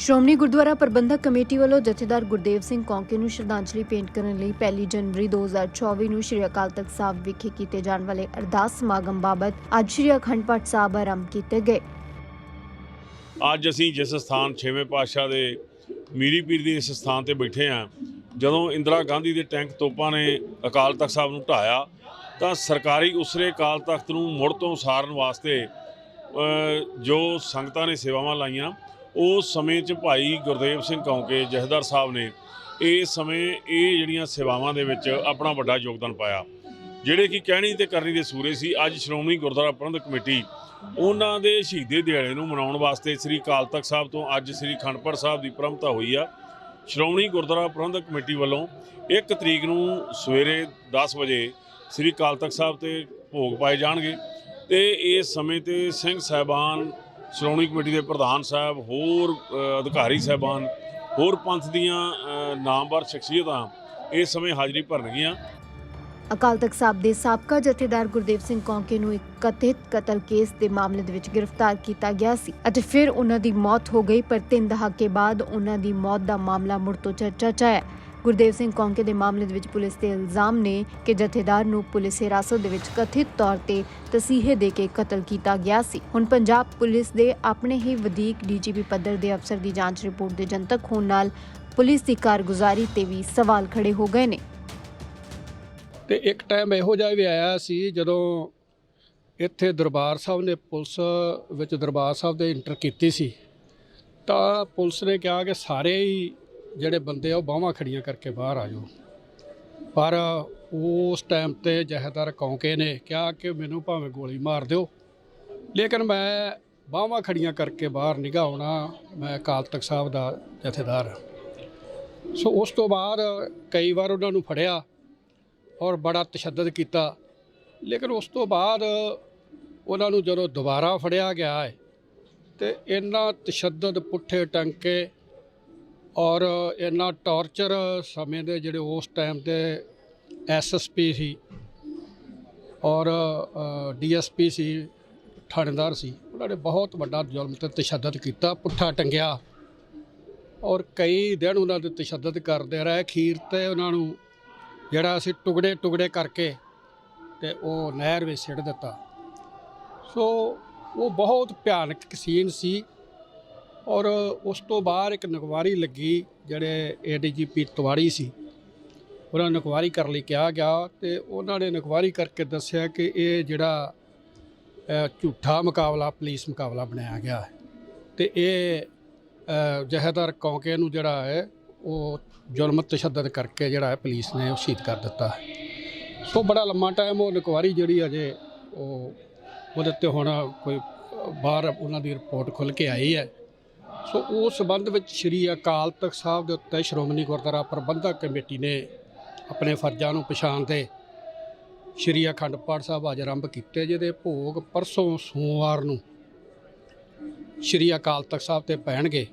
ਸ਼੍ਰੋਮਣੀ ਗੁਰਦੁਆਰਾ ਪ੍ਰਬੰਧਕ committee ਵੱਲੋਂ ਜਥੇਦਾਰ ਗੁਰਦੇਵ ਸਿੰਘ ਕੌਂਕੇ ਨੂੰ ਸ਼ਰਧਾਂਜਲੀ ਭੇਂਟ ਕਰਨ ਲਈ 1 ਜਨਵਰੀ 2024 ਨੂੰ ਸ੍ਰੀ ਅਕਾਲ ਤਖਤ ਸਾਹਿਬ ਵਿਖੇ ਕੀਤੇ ਜਾਣ ਵਾਲੇ ਅਰਦਾਸ ਸਮਾਗਮ ਬਾਬਤ ਅੱਜ ਸ੍ਰੀ ਅਖੰਡ ਪਾਠ ਸਾਹਿਬ ਆਰੰਭ ਕੀਤੇ ਗਏ। ਅੱਜ ਅਸੀਂ ਜਿਸ ਸਥਾਨ ਛੇਵੇਂ ਪਾਤਸ਼ਾਹ ਦੇ ਮੀਰੀ ਪੀਰ ਦੇ ਇਸ ਸਥਾਨ ਤੇ ਬੈਠੇ ਹਾਂ, ਜਦੋਂ ਇੰਦਰਾ ਗਾਂਧੀ ਦੇ ਟੈਂਕ ਤੋਪਾਂ ਨੇ ਅਕਾਲ ਤਖਤ ਸਾਹਿਬ ਨੂੰ ਢਾਇਆ ਤਾਂ ਸਰਕਾਰੀ ਉਸਰੇ ਅਕਾਲ ਤਖਤ ਨੂੰ ਮੁੜ ਤੋਂ ਉਸਾਰਨ ਵਾਸਤੇ ਜੋ ਸੰਗਤਾਂ ਨੇ ਸੇਵਾਵਾਂ ਲਾਈਆਂ ਉਸ ਸਮੇਂ 'ਚ ਭਾਈ ਗੁਰਦੇਵ ਸਿੰਘ ਕੌਂਕੇ, ਜਹਦਰ ਸਾਹਿਬ ਨੇ ਇਸ ਸਮੇਂ ਇਹ ਜਿਹੜੀਆਂ ਸੇਵਾਵਾਂ ਦੇ ਵਿੱਚ ਆਪਣਾ ਵੱਡਾ ਯੋਗਦਾਨ ਪਾਇਆ। ਜਿਹੜੇ ਕਿ ਕਹਿਣੀ ਤੇ ਕਰਨੀ ਦੇ ਸੂਰੇ ਸੀ, ਅੱਜ ਸ਼੍ਰੋਮਣੀ ਗੁਰਦੁਆਰਾ ਪ੍ਰਬੰਧਕ ਕਮੇਟੀ ਉਹਨਾਂ ਦੇ ਸ਼ਹੀਦੇ ਦਿਹਾੜੇ ਨੂੰ ਮਨਾਉਣ ਵਾਸਤੇ ਸ੍ਰੀ ਅਕਾਲ ਤਖਤ ਸਾਹਿਬ ਤੋਂ ਅੱਜ ਸ੍ਰੀ ਖੰਡਪੜ ਸਾਹਿਬ ਦੀ ਪ੍ਰੰਪਤਾ ਹੋਈ ਆ। ਸ਼੍ਰੋਮਣੀ ਗੁਰਦੁਆਰਾ ਪ੍ਰਬੰਧਕ ਕਮੇਟੀ ਵੱਲੋਂ 1 ਤਰੀਕ ਨੂੰ ਸਵੇਰੇ 10 ਵਜੇ ਸ੍ਰੀ ਅਕਾਲ ਤਖਤ ਸਾਹਿਬ ਤੇ ਭੋਗ ਪਾਏ ਜਾਣਗੇ ਤੇ ਇਸ ਸਮੇਂ ਤੇ ਸਿੰਘ ਸਾਹਿਬਾਨ ਸ਼੍ਰੋਮਣੀ ਕਮੇਟੀ ਦੇ ਪ੍ਰਧਾਨ ਸਾਹਿਬ, ਹੋਰ ਅਧਿਕਾਰੀ ਸਾਹਿਬਾਨ, ਹੋਰ ਪੰਥ ਦੀਆਂ ਨਾਮਵਰ ਸ਼ਖਸੀਅਤਾਂ ਇਸ ਸਮੇਂ ਹਾਜ਼ਰੀ ਭਰਨਗੀਆਂ। ਅਕਾਲ ਤਖਤ ਸਾਹਿਬ ਦੇ ਸਾਬਕਾ ਜਥੇਦਾਰ ਗੁਰਦੇਵ ਸਿੰਘ ਕੌਂਕੇ ਨੂੰ ਇੱਕ ਕਥਿਤ ਕਤਲ ਕੇਸ ਦੇ ਮਾਮਲੇ ਦੇ ਵਿੱਚ ਗ੍ਰਿਫਤਾਰ ਕੀਤਾ ਗਿਆ ਸੀ ਅਤੇ ਫਿਰ ਉਹਨਾਂ ਦੀ ਮੌਤ ਹੋ ਗਈ, ਪਰ ਤਿੰਨ ਦਹਾਕੇ ਬਾਅਦ ਉਹਨਾਂ ਦੀ ਮੌਤ ਦਾ ਮਾਮਲਾ ਮੁੜ ਤੋਂ ਚਰਚਾ 'ਚ ਆਇਆ। ਗੁਰਦੇਵ ਸਿੰਘ ਕੌਂਕੇ ਦੇ ਮਾਮਲੇ ਦੇ ਵਿੱਚ ਪੁਲਿਸ ਤੇ ਇਲਜ਼ਾਮ ਨੇ ਕਿ ਜਥੇਦਾਰ ਨੂੰ ਪੁਲਿਸ ਹਿਰਾਸਤ ਦੇ ਵਿੱਚ ਕਥਿਤ ਤੌਰ ਤੇ ਤਸੀਹੇ ਦੇ ਕੇ ਕਤਲ ਕੀਤਾ ਗਿਆ ਸੀ। ਹੁਣ ਪੰਜਾਬ ਪੁਲਿਸ ਦੇ ਆਪਣੇ ਹੀ ਵਧੀਕ ਡੀਜੀਪੀ ਪੱਧਰ ਦੇ ਅਫਸਰ ਦੀ ਜਾਂਚ ਰਿਪੋਰਟ ਦੇ ਜਨਤਕ ਹੋਣ ਨਾਲ ਪੁਲਿਸ ਦੀ ਕਾਰਗੁਜ਼ਾਰੀ ਤੇ ਵੀ ਸਵਾਲ ਖੜੇ ਹੋ ਗਏ ਨੇ। ਤੇ ਇੱਕ ਟਾਈਮ ਇਹੋ ਜਿਹਾ ਵੀ ਆਇਆ ਸੀ ਜਦੋਂ ਇੱਥੇ ਦਰਬਾਰ ਸਾਹਿਬ ਨੇ ਪੁਲਿਸ ਵਿੱਚ ਦਰਬਾਰ ਸਾਹਿਬ ਦੇ ਇੰਟਰ ਕੀਤੀ ਸੀ। ਤਾਂ ਪੁਲਿਸ ਨੇ ਕਿਹਾ ਕਿ ਸਾਰੇ ਹੀ ਜਿਹੜੇ ਬੰਦੇ ਆ ਉਹ ਬਾਹਾਂ ਖੜੀਆਂ ਕਰਕੇ ਬਾਹਰ ਆ ਜਾਓ। ਪਰ ਉਸ ਟਾਈਮ ਤੇ ਜਹੇਦਾਰ ਕੌਂਕੇ ਨੇ ਕਿਹਾ ਕਿ ਮੈਨੂੰ ਭਾਵੇਂ ਗੋਲੀ ਮਾਰ ਦਿਓ, ਲੇਕਿਨ ਮੈਂ ਬਾਹਾਂ ਖੜੀਆਂ ਕਰਕੇ ਬਾਹਰ ਨਿਗਾ ਆਉਣਾ। ਮੈਂ ਅਕਾਲ ਤਖਤ ਸਾਹਿਬ ਦਾ ਜਥੇਦਾਰ ਹਾਂ। ਸੋ ਉਸ ਤੋਂ ਬਾਅਦ ਕਈ ਵਾਰ ਉਹਨਾਂ ਨੂੰ ਫੜਿਆ ਔਰ ਬੜਾ ਤਸ਼ੱਦਦ ਕੀਤਾ। ਲੇਕਿਨ ਉਸ ਤੋਂ ਬਾਅਦ ਉਹਨਾਂ ਨੂੰ ਜਦੋਂ ਦੁਬਾਰਾ ਫੜਿਆ ਗਿਆ ਹੈ ਤੇ ਇਹਨਾਂ ਤਸ਼ੱਦਦ ਪੁੱਠੇ ਟੰਕੇ ਔਰ ਇਹਨਾਂ ਟੌਰਚਰ ਸਮੇਂ ਦੇ ਜਿਹੜੇ ਉਸ ਟਾਈਮ ਤੇ ਐਸਐਸਪੀ ਸੀ ਔਰ ਡੀਐਸਪੀ ਸੀ, ਥਾਣੇਦਾਰ ਸੀ, ਉਹਨਾਂ ਨੇ ਬਹੁਤ ਵੱਡਾ ਜ਼ੁਲਮ ਤੇ ਤਸ਼ੱਦਦ ਕੀਤਾ, ਪੁੱਠਾ ਟੰਗਿਆ ਔਰ ਕਈ ਦਿਨ ਉਹਨਾਂ ਦੇ ਤਸ਼ੱਦਦ ਕਰਦੇ ਰਹੇ ਖੀਰ ਤੇ ਉਹਨਾਂ ਨੂੰ ਜਿਹੜਾ ਅਸੀਂ ਟੁਕੜੇ ਟੁਕੜੇ ਕਰਕੇ ਤੇ ਉਹ ਨਹਿਰ ਵਿੱਚ ਸਿੱਟ ਦਿੱਤਾ। ਸੋ ਉਹ ਬਹੁਤ ਭਿਆਨਕ ਸੀਨ ਸੀ। ਔਰ ਉਸ ਤੋਂ ਬਾਅਦ ਇੱਕ ਨਕਵਾਰੀ ਲੱਗੀ ਜਿਹੜੇ ਏਡੀਜੀਪੀ ਤਵਾੜੀ ਸੀ। ਉਹਨਾਂ ਨੇ ਨਕਵਾਰੀ ਕਰਨ ਲਈ ਕਿਹਾ ਗਿਆ ਤੇ ਉਹਨਾਂ ਨੇ ਨਕਵਾਰੀ ਕਰਕੇ ਦੱਸਿਆ ਕਿ ਇਹ ਜਿਹੜਾ ਝੂਠਾ ਮੁਕਾਬਲਾ ਪੁਲਿਸ ਮੁਕਾਬਲਾ ਬਣਾਇਆ ਗਿਆ ਹੈ। ਤੇ ਇਹ ਅ, ਕੌਂਕੇ ਨੂੰ ਜਿਹੜਾ ਹੈ ਉਹ ਜ਼ੁਲਮ ਤਸ਼ੱਦਦ ਕਰਕੇ ਜਿਹੜਾ ਹੈ ਪੁਲਿਸ ਨੇ ਉਹ ਸ਼ਹੀਦ ਕਰ ਦਿੱਤਾ ਸੋ ਬੜਾ ਲੰਮਾ ਟਾਈਮ ਉਹ ਇਨਕੁਆਰੀ ਜਿਹੜੀ ਅਜੇ ਉਹ ਉਹਦੇ ਤੇ ਹੁਣ ਕੋਈ ਬਾਹਰ ਉਹਨਾਂ ਦੀ ਰਿਪੋਰਟ ਖੁੱਲ ਕੇ ਆਈ ਹੈ। ਸੋ ਉਸ ਸੰਬੰਧ ਵਿੱਚ ਸ੍ਰੀ ਅਕਾਲ ਤਖਤ ਸਾਹਿਬ ਦੇ ਉੱਤੇ ਸ਼੍ਰੋਮਣੀ ਗੁਰਦੁਆਰਾ ਪ੍ਰਬੰਧਕ ਕਮੇਟੀ ਨੇ ਆਪਣੇ ਫਰਜ਼ਾਂ ਨੂੰ ਪਛਾਣਦੇ ਸ੍ਰੀ ਅਖੰਡ ਪਾਠ ਸਾਹਿਬ ਅੱਜ ਆਰੰਭ ਕੀਤੇ, ਜਿਹਦੇ ਭੋਗ ਪਰਸੋਂ ਸੋਮਵਾਰ ਨੂੰ ਸ੍ਰੀ ਅਕਾਲ ਤਖਤ ਸਾਹਿਬ ਤੇ ਪੈਣਗੇ।